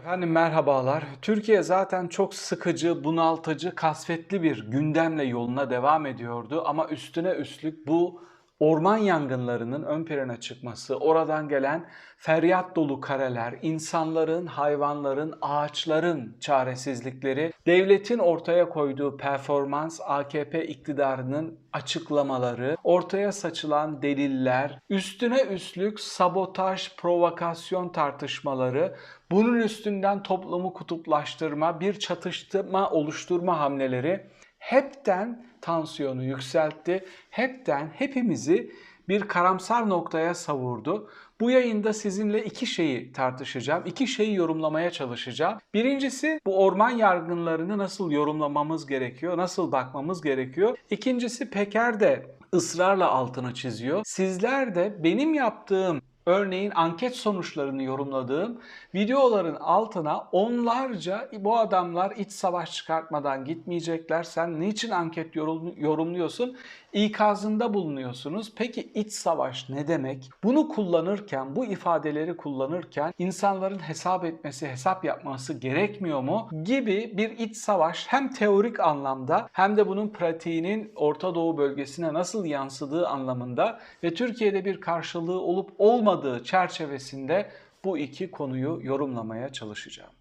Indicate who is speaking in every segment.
Speaker 1: Efendim merhabalar. Türkiye zaten çok sıkıcı, bunaltıcı, kasvetli bir gündemle yoluna devam ediyordu ama üstüne üstlük bu orman yangınlarının ön plana çıkması, oradan gelen feryat dolu kareler, insanların, hayvanların, ağaçların çaresizlikleri, devletin ortaya koyduğu performans, AKP iktidarının açıklamaları, ortaya saçılan deliller, üstüne üstlük sabotaj, provokasyon tartışmaları, bunun üstünden toplumu kutuplaştırma, bir çatıştırma oluşturma hamleleri hepten tansiyonu yükseltti. Hepten hepimizi bir karamsar noktaya savurdu. Bu yayında sizinle iki şeyi tartışacağım. iki şeyi yorumlamaya çalışacağım. Birincisi bu orman yargınlarını nasıl yorumlamamız gerekiyor, nasıl bakmamız gerekiyor. İkincisi Peker de ısrarla altını çiziyor. Sizler de benim yaptığım Örneğin anket sonuçlarını yorumladığım videoların altına onlarca bu adamlar iç savaş çıkartmadan gitmeyecekler. Sen niçin anket yorum- yorumluyorsun? İkazında bulunuyorsunuz. Peki iç savaş ne demek? Bunu kullanırken, bu ifadeleri kullanırken insanların hesap etmesi, hesap yapması gerekmiyor mu? Gibi bir iç savaş hem teorik anlamda hem de bunun pratiğinin Orta Doğu bölgesine nasıl yansıdığı anlamında ve Türkiye'de bir karşılığı olup olmadığı çerçevesinde bu iki konuyu yorumlamaya çalışacağım.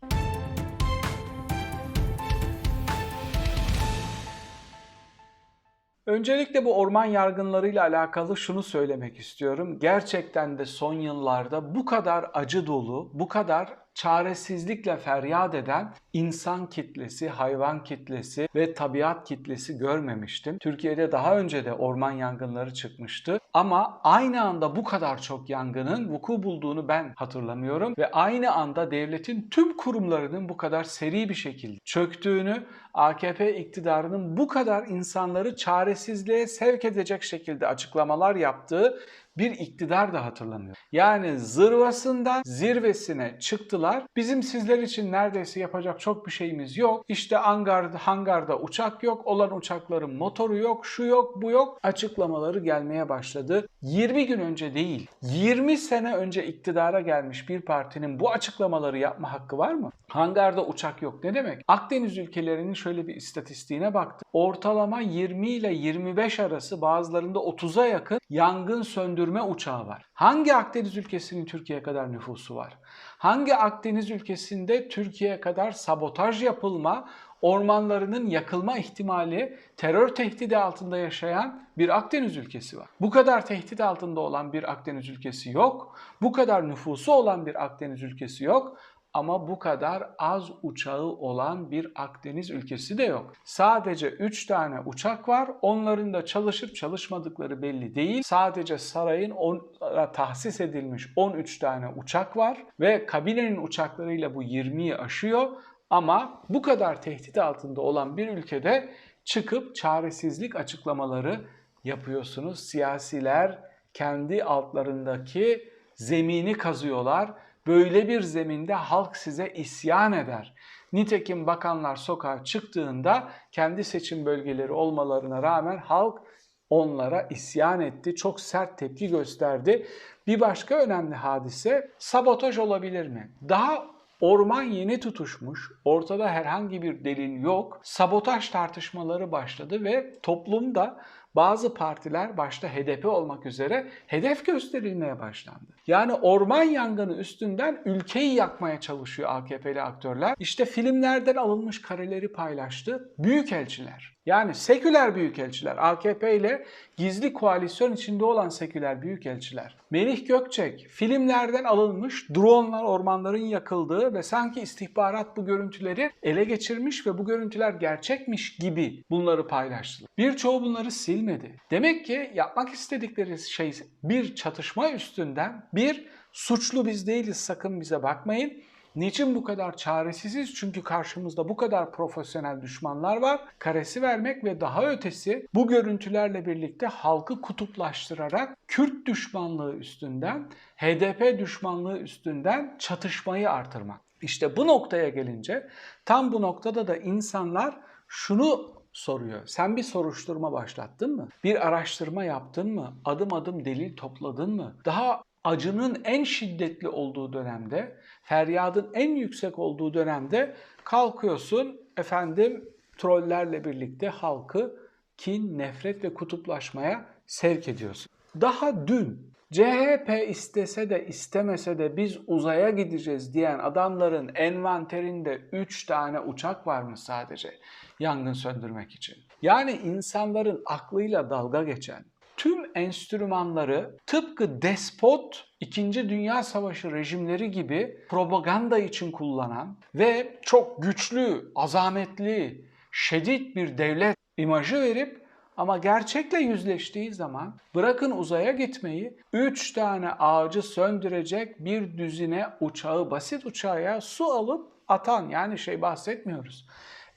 Speaker 1: Öncelikle bu orman yargınlarıyla alakalı şunu söylemek istiyorum. Gerçekten de son yıllarda bu kadar acı dolu, bu kadar çaresizlikle feryat eden insan kitlesi, hayvan kitlesi ve tabiat kitlesi görmemiştim. Türkiye'de daha önce de orman yangınları çıkmıştı ama aynı anda bu kadar çok yangının vuku bulduğunu ben hatırlamıyorum ve aynı anda devletin tüm kurumlarının bu kadar seri bir şekilde çöktüğünü, AKP iktidarının bu kadar insanları çaresizliğe sevk edecek şekilde açıklamalar yaptığı bir iktidar da hatırlamıyor. Yani zırvasından zirvesine çıktılar. Bizim sizler için neredeyse yapacak çok bir şeyimiz yok. İşte hangarda, hangarda uçak yok, olan uçakların motoru yok, şu yok, bu yok. Açıklamaları gelmeye başladı. 20 gün önce değil, 20 sene önce iktidara gelmiş bir partinin bu açıklamaları yapma hakkı var mı? Hangarda uçak yok ne demek? Akdeniz ülkelerinin şöyle bir istatistiğine baktı. Ortalama 20 ile 25 arası bazılarında 30'a yakın yangın söndürme uçağı var. Hangi Akdeniz ülkesinin Türkiye kadar nüfusu var? Hangi Akdeniz ülkesinde Türkiye kadar sabotaj yapılma, ormanlarının yakılma ihtimali terör tehdidi altında yaşayan bir Akdeniz ülkesi var. Bu kadar tehdit altında olan bir Akdeniz ülkesi yok. Bu kadar nüfusu olan bir Akdeniz ülkesi yok ama bu kadar az uçağı olan bir Akdeniz ülkesi de yok. Sadece 3 tane uçak var. Onların da çalışıp çalışmadıkları belli değil. Sadece sarayın onlara tahsis edilmiş 13 tane uçak var ve kabinenin uçaklarıyla bu 20'yi aşıyor. Ama bu kadar tehdit altında olan bir ülkede çıkıp çaresizlik açıklamaları yapıyorsunuz. Siyasiler kendi altlarındaki zemini kazıyorlar. Böyle bir zeminde halk size isyan eder. Nitekim bakanlar sokağa çıktığında kendi seçim bölgeleri olmalarına rağmen halk onlara isyan etti. Çok sert tepki gösterdi. Bir başka önemli hadise sabotaj olabilir mi? Daha Orman yeni tutuşmuş, ortada herhangi bir delil yok. Sabotaj tartışmaları başladı ve toplumda bazı partiler başta HDP olmak üzere hedef gösterilmeye başlandı. Yani orman yangını üstünden ülkeyi yakmaya çalışıyor AKP'li aktörler. İşte filmlerden alınmış kareleri paylaştı. Büyükelçiler. Yani seküler büyükelçiler, AKP ile gizli koalisyon içinde olan seküler büyükelçiler. Melih Gökçek filmlerden alınmış dronlar ormanların yakıldığı ve sanki istihbarat bu görüntüleri ele geçirmiş ve bu görüntüler gerçekmiş gibi bunları paylaştılar. Birçoğu bunları silmedi. Demek ki yapmak istedikleri şey bir çatışma üstünden bir suçlu biz değiliz sakın bize bakmayın. Niçin bu kadar çaresiziz? Çünkü karşımızda bu kadar profesyonel düşmanlar var. Karesi vermek ve daha ötesi bu görüntülerle birlikte halkı kutuplaştırarak Kürt düşmanlığı üstünden, HDP düşmanlığı üstünden çatışmayı artırmak. İşte bu noktaya gelince tam bu noktada da insanlar şunu soruyor. Sen bir soruşturma başlattın mı? Bir araştırma yaptın mı? Adım adım delil topladın mı? Daha acının en şiddetli olduğu dönemde, feryadın en yüksek olduğu dönemde kalkıyorsun efendim trollerle birlikte halkı kin, nefret ve kutuplaşmaya sevk ediyorsun. Daha dün CHP istese de istemese de biz uzaya gideceğiz diyen adamların envanterinde 3 tane uçak varmış sadece yangın söndürmek için. Yani insanların aklıyla dalga geçen, tüm enstrümanları tıpkı despot 2. Dünya Savaşı rejimleri gibi propaganda için kullanan ve çok güçlü, azametli, şiddet bir devlet imajı verip ama gerçekle yüzleştiği zaman bırakın uzaya gitmeyi 3 tane ağacı söndürecek bir düzine uçağı basit uçağa su alıp atan yani şey bahsetmiyoruz.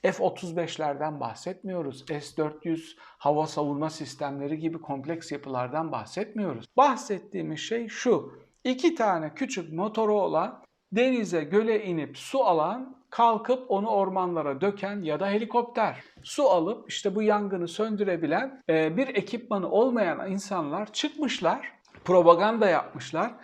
Speaker 1: F-35'lerden bahsetmiyoruz. S-400 hava savunma sistemleri gibi kompleks yapılardan bahsetmiyoruz. Bahsettiğimiz şey şu. İki tane küçük motoru olan denize göle inip su alan kalkıp onu ormanlara döken ya da helikopter su alıp işte bu yangını söndürebilen e, bir ekipmanı olmayan insanlar çıkmışlar propaganda yapmışlar.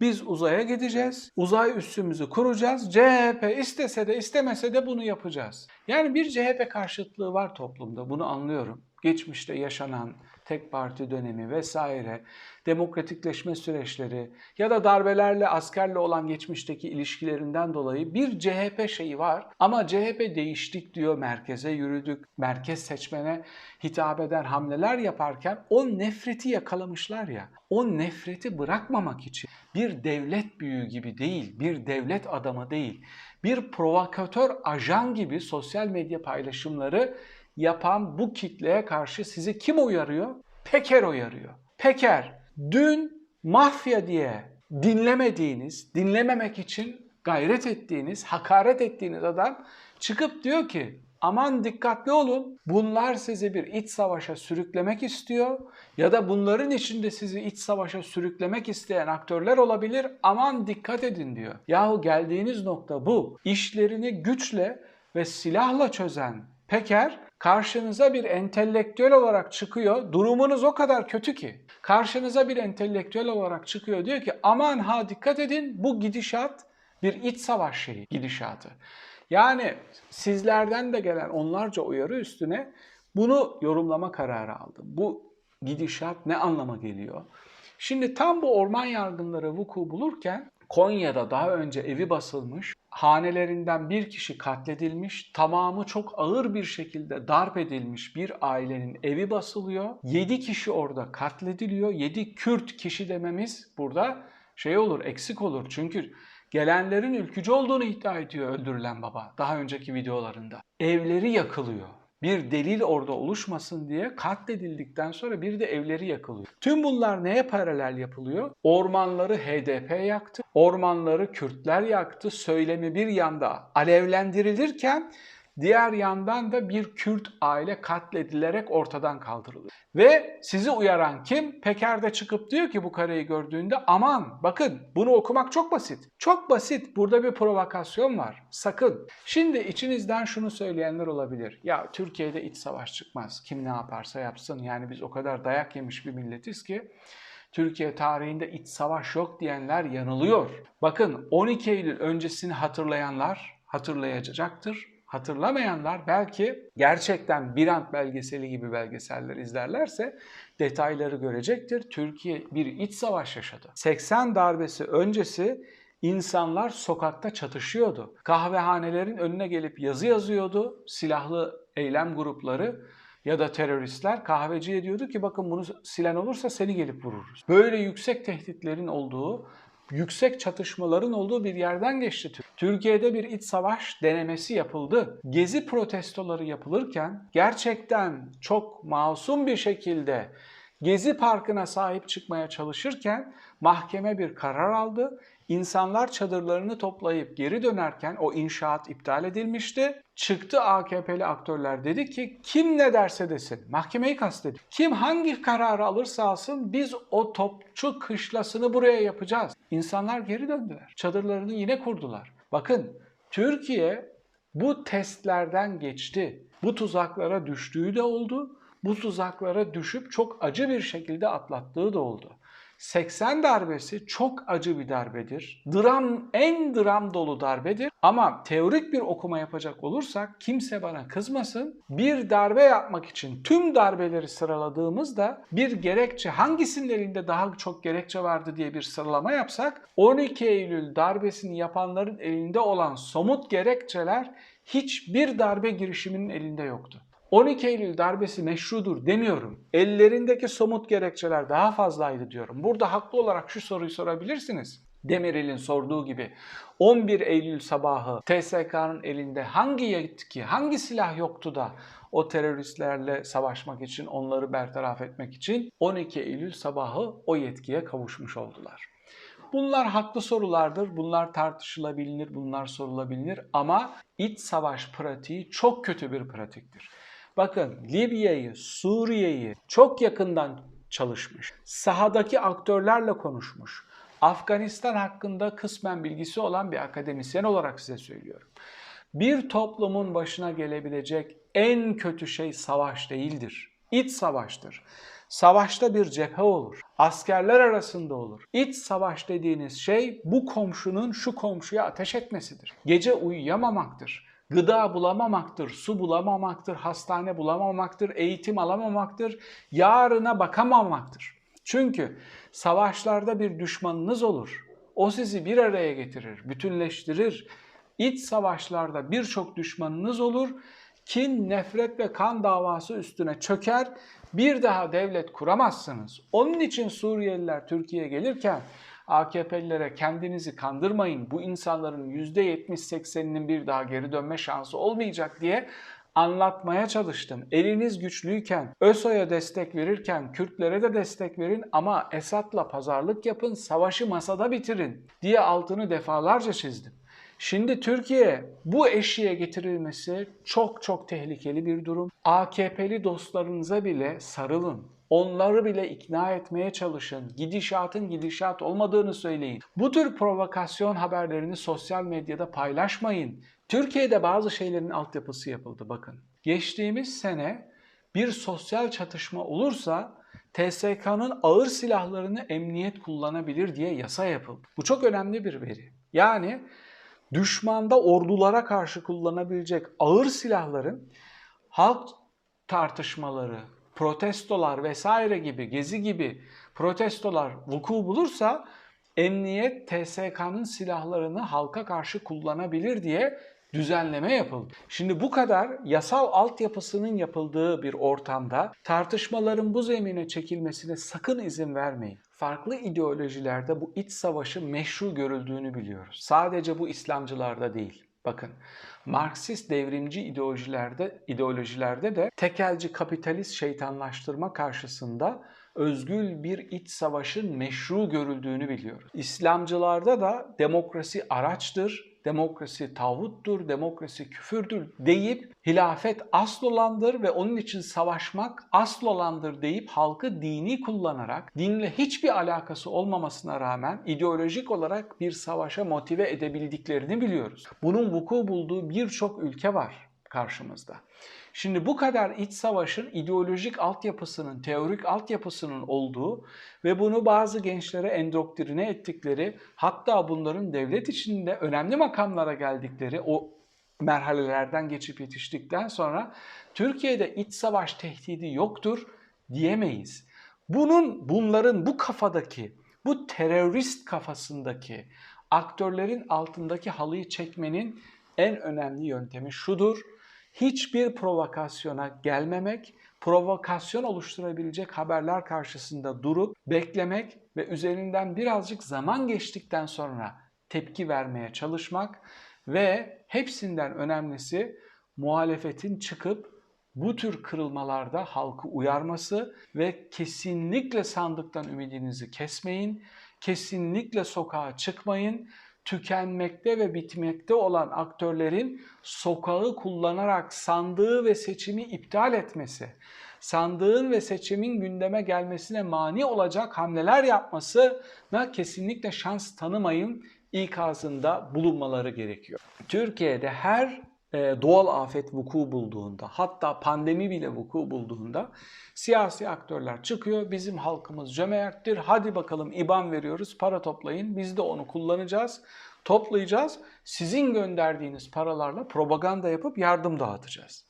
Speaker 1: Biz uzaya gideceğiz. Uzay üssümüzü kuracağız. CHP istese de istemese de bunu yapacağız. Yani bir CHP karşıtlığı var toplumda. Bunu anlıyorum. Geçmişte yaşanan tek parti dönemi vesaire, demokratikleşme süreçleri ya da darbelerle askerle olan geçmişteki ilişkilerinden dolayı bir CHP şeyi var. Ama CHP değiştik diyor, merkeze yürüdük, merkez seçmene hitap eden hamleler yaparken o nefreti yakalamışlar ya. O nefreti bırakmamak için bir devlet büyüğü gibi değil, bir devlet adamı değil, bir provokatör ajan gibi sosyal medya paylaşımları yapan bu kitleye karşı sizi kim uyarıyor? Peker uyarıyor. Peker, dün mafya diye dinlemediğiniz, dinlememek için gayret ettiğiniz, hakaret ettiğiniz adam çıkıp diyor ki aman dikkatli olun bunlar sizi bir iç savaşa sürüklemek istiyor ya da bunların içinde sizi iç savaşa sürüklemek isteyen aktörler olabilir aman dikkat edin diyor. Yahu geldiğiniz nokta bu. İşlerini güçle ve silahla çözen Peker karşınıza bir entelektüel olarak çıkıyor. Durumunuz o kadar kötü ki. Karşınıza bir entelektüel olarak çıkıyor. Diyor ki aman ha dikkat edin bu gidişat bir iç savaş şeyi gidişatı. Yani sizlerden de gelen onlarca uyarı üstüne bunu yorumlama kararı aldım. Bu gidişat ne anlama geliyor? Şimdi tam bu orman yangınları vuku bulurken Konya'da daha önce evi basılmış, hanelerinden bir kişi katledilmiş, tamamı çok ağır bir şekilde darp edilmiş bir ailenin evi basılıyor. 7 kişi orada katlediliyor. 7 Kürt kişi dememiz burada şey olur, eksik olur. Çünkü gelenlerin ülkücü olduğunu iddia ediyor öldürülen baba daha önceki videolarında. Evleri yakılıyor bir delil orada oluşmasın diye katledildikten sonra bir de evleri yakılıyor. Tüm bunlar neye paralel yapılıyor? Ormanları HDP yaktı, ormanları Kürtler yaktı. Söylemi bir yanda alevlendirilirken Diğer yandan da bir Kürt aile katledilerek ortadan kaldırılıyor. Ve sizi uyaran kim? Peker'de çıkıp diyor ki bu kareyi gördüğünde aman bakın bunu okumak çok basit. Çok basit. Burada bir provokasyon var. Sakın. Şimdi içinizden şunu söyleyenler olabilir. Ya Türkiye'de iç savaş çıkmaz. Kim ne yaparsa yapsın. Yani biz o kadar dayak yemiş bir milletiz ki Türkiye tarihinde iç savaş yok diyenler yanılıyor. Bakın 12 Eylül öncesini hatırlayanlar hatırlayacaktır hatırlamayanlar belki gerçekten Birant belgeseli gibi belgeseller izlerlerse detayları görecektir. Türkiye bir iç savaş yaşadı. 80 darbesi öncesi insanlar sokakta çatışıyordu. Kahvehanelerin önüne gelip yazı yazıyordu silahlı eylem grupları ya da teröristler kahveciye diyordu ki bakın bunu silen olursa seni gelip vururuz. Böyle yüksek tehditlerin olduğu yüksek çatışmaların olduğu bir yerden geçti. Türkiye'de bir iç savaş denemesi yapıldı. Gezi protestoları yapılırken gerçekten çok masum bir şekilde Gezi Parkı'na sahip çıkmaya çalışırken mahkeme bir karar aldı. İnsanlar çadırlarını toplayıp geri dönerken o inşaat iptal edilmişti. Çıktı AKP'li aktörler dedi ki kim ne derse desin mahkemeyi kastediyor. Kim hangi kararı alırsa alsın biz o topçu kışlasını buraya yapacağız. İnsanlar geri döndüler. Çadırlarını yine kurdular. Bakın Türkiye bu testlerden geçti. Bu tuzaklara düştüğü de oldu. Bu tuzaklara düşüp çok acı bir şekilde atlattığı da oldu. 80 darbesi çok acı bir darbedir. Dram en dram dolu darbedir. Ama teorik bir okuma yapacak olursak kimse bana kızmasın. Bir darbe yapmak için tüm darbeleri sıraladığımızda bir gerekçe hangisinin elinde daha çok gerekçe vardı diye bir sıralama yapsak 12 Eylül darbesini yapanların elinde olan somut gerekçeler hiçbir darbe girişiminin elinde yoktu. 12 Eylül darbesi meşrudur demiyorum. Ellerindeki somut gerekçeler daha fazlaydı diyorum. Burada haklı olarak şu soruyu sorabilirsiniz. Demirel'in sorduğu gibi 11 Eylül sabahı TSK'nın elinde hangi yetki, hangi silah yoktu da o teröristlerle savaşmak için, onları bertaraf etmek için 12 Eylül sabahı o yetkiye kavuşmuş oldular. Bunlar haklı sorulardır, bunlar tartışılabilir, bunlar sorulabilir ama iç savaş pratiği çok kötü bir pratiktir. Bakın Libya'yı, Suriye'yi çok yakından çalışmış. Sahadaki aktörlerle konuşmuş. Afganistan hakkında kısmen bilgisi olan bir akademisyen olarak size söylüyorum. Bir toplumun başına gelebilecek en kötü şey savaş değildir. İç savaştır. Savaşta bir cephe olur. Askerler arasında olur. İç savaş dediğiniz şey bu komşunun şu komşuya ateş etmesidir. Gece uyuyamamaktır gıda bulamamaktır, su bulamamaktır, hastane bulamamaktır, eğitim alamamaktır, yarına bakamamaktır. Çünkü savaşlarda bir düşmanınız olur. O sizi bir araya getirir, bütünleştirir. İç savaşlarda birçok düşmanınız olur. Kin, nefret ve kan davası üstüne çöker. Bir daha devlet kuramazsınız. Onun için Suriyeliler Türkiye'ye gelirken AKP'lilere kendinizi kandırmayın bu insanların %70-80'inin bir daha geri dönme şansı olmayacak diye anlatmaya çalıştım. Eliniz güçlüyken, ÖSO'ya destek verirken Kürtlere de destek verin ama Esad'la pazarlık yapın, savaşı masada bitirin diye altını defalarca çizdim. Şimdi Türkiye bu eşiğe getirilmesi çok çok tehlikeli bir durum. AKP'li dostlarınıza bile sarılın. Onları bile ikna etmeye çalışın. Gidişatın gidişat olmadığını söyleyin. Bu tür provokasyon haberlerini sosyal medyada paylaşmayın. Türkiye'de bazı şeylerin altyapısı yapıldı bakın. Geçtiğimiz sene bir sosyal çatışma olursa TSK'nın ağır silahlarını emniyet kullanabilir diye yasa yapıldı. Bu çok önemli bir veri. Yani düşmanda ordulara karşı kullanabilecek ağır silahların halk tartışmaları, protestolar vesaire gibi, gezi gibi protestolar vuku bulursa emniyet TSK'nın silahlarını halka karşı kullanabilir diye düzenleme yapıldı. Şimdi bu kadar yasal altyapısının yapıldığı bir ortamda tartışmaların bu zemine çekilmesine sakın izin vermeyin. Farklı ideolojilerde bu iç savaşı meşru görüldüğünü biliyoruz. Sadece bu İslamcılarda değil. Bakın Marksist devrimci ideolojilerde ideolojilerde de tekelci kapitalist şeytanlaştırma karşısında özgül bir iç savaşın meşru görüldüğünü biliyoruz. İslamcılarda da demokrasi araçtır, demokrasi tağuttur, demokrasi küfürdür deyip hilafet asıl olandır ve onun için savaşmak asıl olandır deyip halkı dini kullanarak dinle hiçbir alakası olmamasına rağmen ideolojik olarak bir savaşa motive edebildiklerini biliyoruz. Bunun vuku bulduğu birçok ülke var karşımızda. Şimdi bu kadar iç savaşın ideolojik altyapısının, teorik altyapısının olduğu ve bunu bazı gençlere endoktrine ettikleri, hatta bunların devlet içinde önemli makamlara geldikleri o merhalelerden geçip yetiştikten sonra Türkiye'de iç savaş tehdidi yoktur diyemeyiz. Bunun bunların bu kafadaki, bu terörist kafasındaki aktörlerin altındaki halıyı çekmenin en önemli yöntemi şudur hiçbir provokasyona gelmemek, provokasyon oluşturabilecek haberler karşısında durup beklemek ve üzerinden birazcık zaman geçtikten sonra tepki vermeye çalışmak ve hepsinden önemlisi muhalefetin çıkıp bu tür kırılmalarda halkı uyarması ve kesinlikle sandıktan ümidinizi kesmeyin, kesinlikle sokağa çıkmayın tükenmekte ve bitmekte olan aktörlerin sokağı kullanarak sandığı ve seçimi iptal etmesi, sandığın ve seçimin gündeme gelmesine mani olacak hamleler yapmasına kesinlikle şans tanımayın ikazında bulunmaları gerekiyor. Türkiye'de her doğal afet vuku bulduğunda hatta pandemi bile vuku bulduğunda siyasi aktörler çıkıyor. Bizim halkımız cömerttir. Hadi bakalım IBAN veriyoruz para toplayın. Biz de onu kullanacağız. Toplayacağız. Sizin gönderdiğiniz paralarla propaganda yapıp yardım dağıtacağız.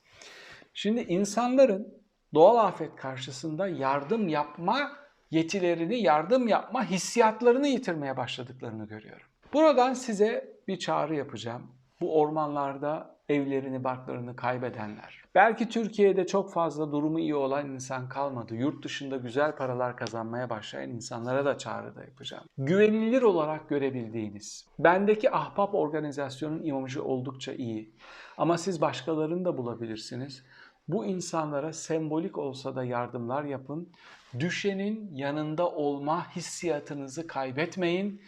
Speaker 1: Şimdi insanların doğal afet karşısında yardım yapma yetilerini, yardım yapma hissiyatlarını yitirmeye başladıklarını görüyorum. Buradan size bir çağrı yapacağım. Bu ormanlarda evlerini, barklarını kaybedenler. Belki Türkiye'de çok fazla durumu iyi olan insan kalmadı. Yurt dışında güzel paralar kazanmaya başlayan insanlara da çağrı da yapacağım. Güvenilir olarak görebildiğiniz, bendeki ahbap organizasyonun imajı oldukça iyi. Ama siz başkalarını da bulabilirsiniz. Bu insanlara sembolik olsa da yardımlar yapın. Düşenin yanında olma hissiyatınızı kaybetmeyin.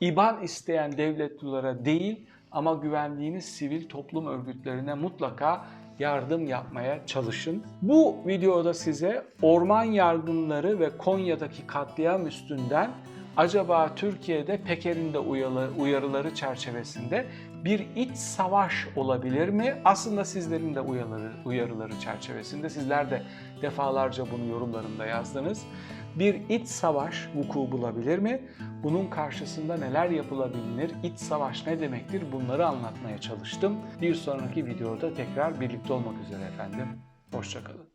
Speaker 1: İban isteyen devletlilere değil ama güvendiğiniz sivil toplum örgütlerine mutlaka yardım yapmaya çalışın. Bu videoda size orman yargınları ve Konya'daki katliam üstünden acaba Türkiye'de Peker'in de uyarı- uyarıları çerçevesinde bir iç savaş olabilir mi? Aslında sizlerin de uyarıları, uyarıları çerçevesinde sizler de defalarca bunu yorumlarında yazdınız. Bir iç savaş vuku bulabilir mi? Bunun karşısında neler yapılabilir? İç savaş ne demektir? Bunları anlatmaya çalıştım. Bir sonraki videoda tekrar birlikte olmak üzere efendim. Hoşçakalın.